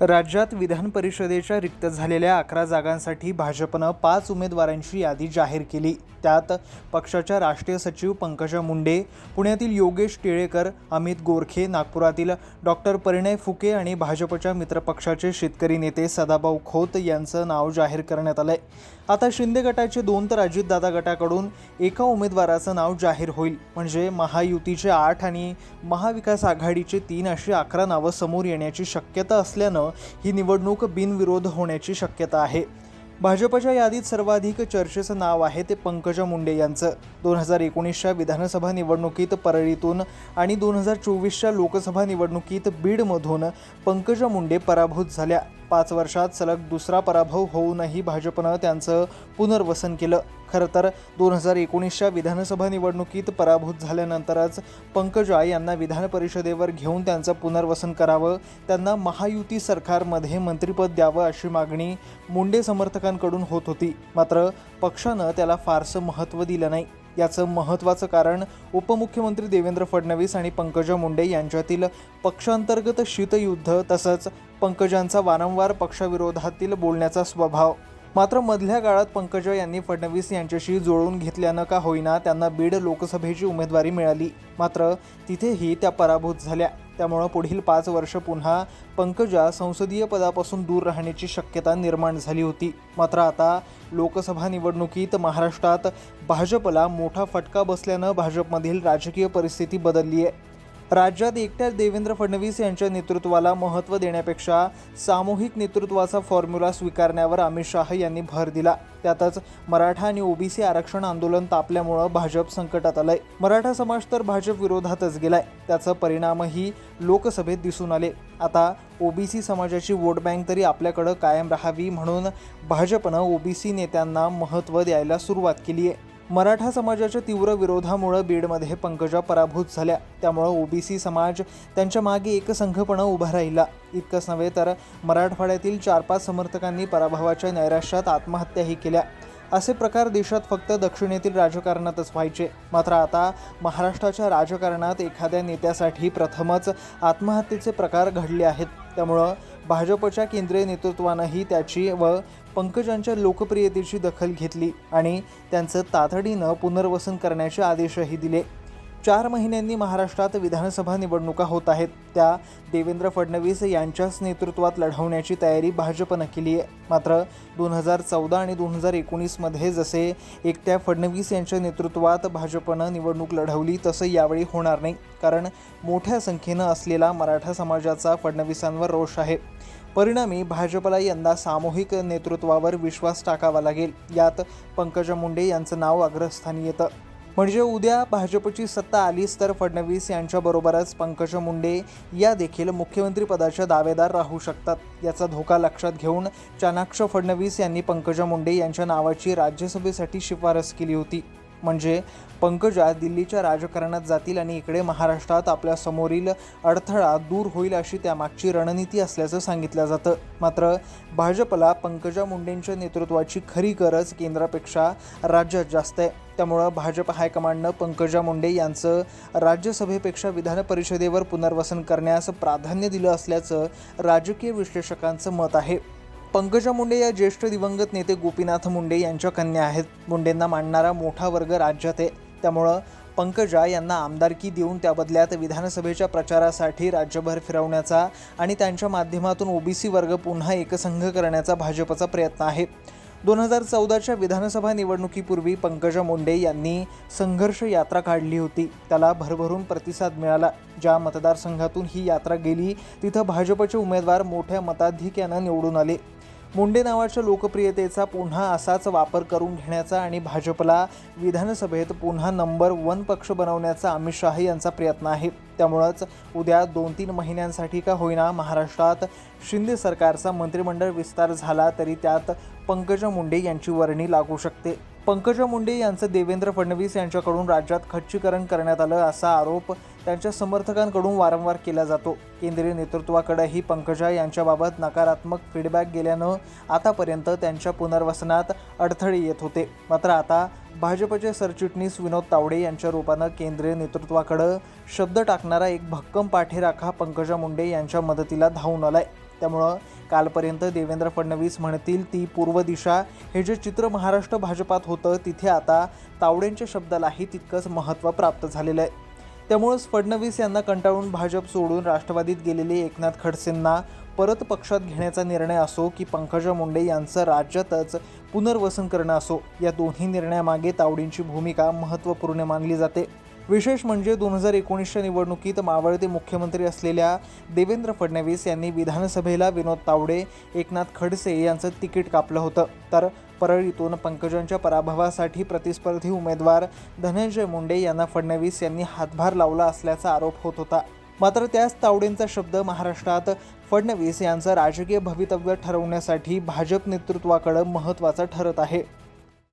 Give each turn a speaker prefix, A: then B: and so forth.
A: राज्यात विधान परिषदेच्या रिक्त झालेल्या अकरा जागांसाठी भाजपनं पाच उमेदवारांची यादी जाहीर केली. त्यात पक्षाच्या राष्ट्रीय सचिव पंकजा मुंडे पुण्यातील योगेश टिळेकर अमित गोरखे नागपुरातील डॉक्टर परिणय फुके आणि भाजपच्या मित्रपक्षाचे शेतकरी नेते सदाभाऊ खोत यांचं नाव जाहीर करण्यात आलंय. आता शिंदे गटाचे दोन तर अजितदादा गटाकडून एका उमेदवाराचं नाव जाहीर होईल. म्हणजे महायुतीचे आठ आणि महाविकास आघाडीचे तीन अशी अकरा नावं समोर येण्याची शक्यता असल्यानं ही निवडणूक बिनविरोध होण्याची शक्यता आहे. भाजपच्या यादीत सर्वाधिक चर्चेचं नाव आहे ते पंकजा मुंडे यांचं. दोन हजार एकोणीसच्या विधानसभा निवडणुकीत परळीतून आणि दोन हजार चोवीसच्या लोकसभा निवडणुकीत बीडमधून पंकजा मुंडे पराभूत झाल्या. पाच वर्षात सलग दुसरा पराभव होऊनही भाजपनं त्यांचं पुनर्वसन केलं. खरं तर दोन हजार एकोणीसच्या विधानसभा निवडणुकीत पराभूत झाल्यानंतरच पंकजा यांना विधान परिषदेवर घेऊन त्यांचं पुनर्वसन करावं त्यांना महायुती सरकारमध्ये मंत्रिपद द्यावं अशी मागणी मुंडे समर्थकांकडून होत होती. मात्र पक्षानं त्याला फारसं महत्त्व दिलं नाही. याचं महत्त्वाचं कारण उपमुख्यमंत्री देवेंद्र फडणवीस आणि पंकजा मुंडे यांच्यातील पक्षांतर्गत शीतयुद्ध तसंच पंकजांचा वारंवार पक्षाविरोधातील बोलण्याचा स्वभाव. मात्र मधल्या काळात पंकजा यांनी फडणवीस यांच्याशी जुळवून घेतल्यानं का होईना त्यांना बीड लोकसभेची उमेदवारी मिळाली. मात्र तिथेही त्या पराभूत झाल्या. त्यामुळं पुढील पाच वर्ष पुन्हा पंकजा संसदीय पदापासून दूर राहण्याची शक्यता निर्माण झाली होती. मात्र आता लोकसभा निवडणुकीत महाराष्ट्रात भाजपला मोठा फटका बसल्यानं भाजपमधील राजकीय परिस्थिती बदलली आहे. राज्यात एकट्या देवेंद्र फडणवीस यांच्या नेतृत्वाला महत्त्व देण्यापेक्षा सामूहिक नेतृत्वाचा फॉर्म्युला स्वीकारण्यावर अमित शाह यांनी भर दिला. त्यातच मराठा आणि ओबीसी आरक्षण आंदोलन तापल्यामुळं भाजप संकटात आलंय. मराठा समाज तर भाजप विरोधातच गेलाय. त्याचा परिणामही लोकसभेत दिसून आले. आता ओबीसी समाजाची वोट बँक तरी आपल्याकडं कायम राहावी म्हणून भाजपनं ओबीसी नेत्यांना महत्त्व द्यायला सुरुवात केली आहे मराठा समाजाच्या तीव्र विरोधामुळं बीडमध्ये पंकजा पराभूत झाल्या. त्यामुळं ओबीसी समाज त्यांच्या मागे एकसंघपणा उभा राहिला. इतकंच नव्हे तर मराठवाड्यातील चार पाच समर्थकांनी पराभवाच्या नैराश्यात आत्महत्याही केल्या. असे प्रकार देशात फक्त दक्षिणेतील राजकारणातच व्हायचे. मात्र आता महाराष्ट्राच्या राजकारणात एखाद्या नेत्यासाठी प्रथमच आत्महत्येचे प्रकार घडले आहेत. त्यामुळं भाजपच्या केंद्रीय नेतृत्वानंही त्याची व पंकजांच्या लोकप्रियतेची दखल घेतली आणि त्यांचं तातडीनं पुनर्वसन करण्याचे आदेशही दिले. चार महिन्यांनी महाराष्ट्रात विधानसभा निवडणुका होत आहेत. त्या देवेंद्र फडणवीस यांच्याच नेतृत्वात लढवण्याची तयारी भाजपनं केली आहे. मात्र दोन हजार चौदा आणि दोन हजार एकोणीसमध्ये जसे एकट्या फडणवीस यांच्या नेतृत्वात भाजपनं निवडणूक लढवली तसं यावेळी होणार नाही. कारण मोठ्या संख्येनं असलेला मराठा समाजाचा फडणवीसांवर रोष आहे. परिणामी भाजपला यंदा सामूहिक नेतृत्वावर विश्वास टाकावा लागेल. यात पंकजा मुंडे यांचं नाव अग्रस्थानी येतं. म्हणजे उद्या भाजपची सत्ता आलीच तर फडणवीस यांच्याबरोबरच पंकजा मुंडे या देखील मुख्यमंत्रीपदाच्या दावेदार राहू शकतात. याचा धोका लक्षात घेऊन चाणाक्ष फडणवीस यांनी पंकजा मुंडे यांच्या नावाची राज्यसभेसाठी शिफारस केली होती. म्हणजे पंकजा दिल्लीच्या राजकारणात जातील आणि इकडे महाराष्ट्रात आपल्या समोरील अडथळा दूर होईल अशी त्यामागची रणनीती असल्याचं सांगितलं जातं. मात्र भाजपला पंकजा मुंडेंच्या नेतृत्वाची खरी गरज केंद्रापेक्षा राज्यात जास्त आहे. त्यामुळं भाजप हायकमांडनं पंकजा मुंडे यांचं राज्यसभेपेक्षा विधान परिषदेवर पुनर्वसन करण्यास प्राधान्य दिलं असल्याचं राजकीय विश्लेषकांचं मत आहे. पंकजा मुंडे या ज्येष्ठ दिवंगत नेते गोपीनाथ मुंडे यांच्या कन्या आहेत. मुंडेंना मांडणारा मोठा वर्ग राज्यात आहे. त्यामुळं पंकजा यांना आमदारकी देऊन त्या बदल्यात विधानसभेच्या प्रचारासाठी राज्यभर फिरवण्याचा आणि त्यांच्या माध्यमातून ओबीसी वर्ग पुन्हा एकसंघ करण्याचा भाजपचा प्रयत्न आहे. दोन हजार चौदाच्या विधानसभा निवडणुकीपूर्वी पंकजा मुंडे यांनी संघर्ष यात्रा काढली होती. त्याला भरभरून प्रतिसाद मिळाला. ज्या मतदारसंघातून ही यात्रा गेली तिथं भाजपचे उमेदवार मोठ्या मताधिक्यानं निवडून आले. मुंडे नावाच्या लोकप्रियतेचा पुन्हा असाच वापर करून घेण्याचा आणि भाजपला विधानसभेत पुन्हा नंबर वन पक्ष बनवण्याचा अमित शाह यांचा प्रयत्न आहे. त्यामुळंच उद्या दोन तीन महिन्यांसाठी का होईना महाराष्ट्रात शिंदे सरकारचा मंत्रिमंडळ विस्तार झाला तरी त्यात पंकजा मुंडे यांची वर्णी लागू शकते. पंकजा मुंडे यांचं देवेंद्र फडणवीस यांच्याकडून राज्यात खच्चीकरण करण्यात आलं असा आरोप त्यांच्या समर्थकांकडून वारंवार केला जातो. केंद्रीय नेतृत्वाकडेही पंकजा यांच्याबाबत नकारात्मक फीडबॅक गेल्यानं आतापर्यंत त्यांच्या पुनर्वसनात अडथळे येत होते. मात्र आता भाजपचे सरचिटणीस विनोद तावडे यांच्या रूपानं केंद्रीय नेतृत्वाकडं शब्द टाकणारा एक भक्कम पाठीराखा पंकजा मुंडे यांच्या मदतीला धावून आलाय. त्यामुळं कालपर्यंत देवेंद्र फडणवीस म्हणतील ती पूर्व दिशा. हे जे चित्र महाराष्ट्र भाजपात होतं तिथे आता तावडेंच्या शब्दालाही तितकंच महत्त्व प्राप्त झालेलं आहे. त्यामुळंच फडणवीस यांना कंटाळून भाजप सोडून राष्ट्रवादीत गेलेले एकनाथ खडसेंना परत पक्षात घेण्याचा निर्णय असो की पंकजा मुंडे यांचं राज्यातच पुनर्वसन करणं असो या दोन्ही निर्णयामागे तावडींची भूमिका महत्त्वपूर्ण मानली जाते. विशेष म्हणजे दोन हजार एकोणीसच्या निवडणुकीत मावळते मुख्यमंत्री असलेल्या देवेंद्र फडणवीस यांनी विधानसभेला विनोद तावडे एकनाथ खडसे यांचं तिकीट कापलं होतं. तर परळीतून पंकजांच्या पराभवासाठी प्रतिस्पर्धी उमेदवार धनंजय मुंडे यांना फडणवीस यांनी हातभार लावला असल्याचा आरोप होत होता. मात्र त्याच तावडेंचा शब्द महाराष्ट्रात फडणवीस यांचं राजकीय भवितव्य ठरवण्यासाठी भाजप नेतृत्वाकडं महत्त्वाचं ठरत आहे.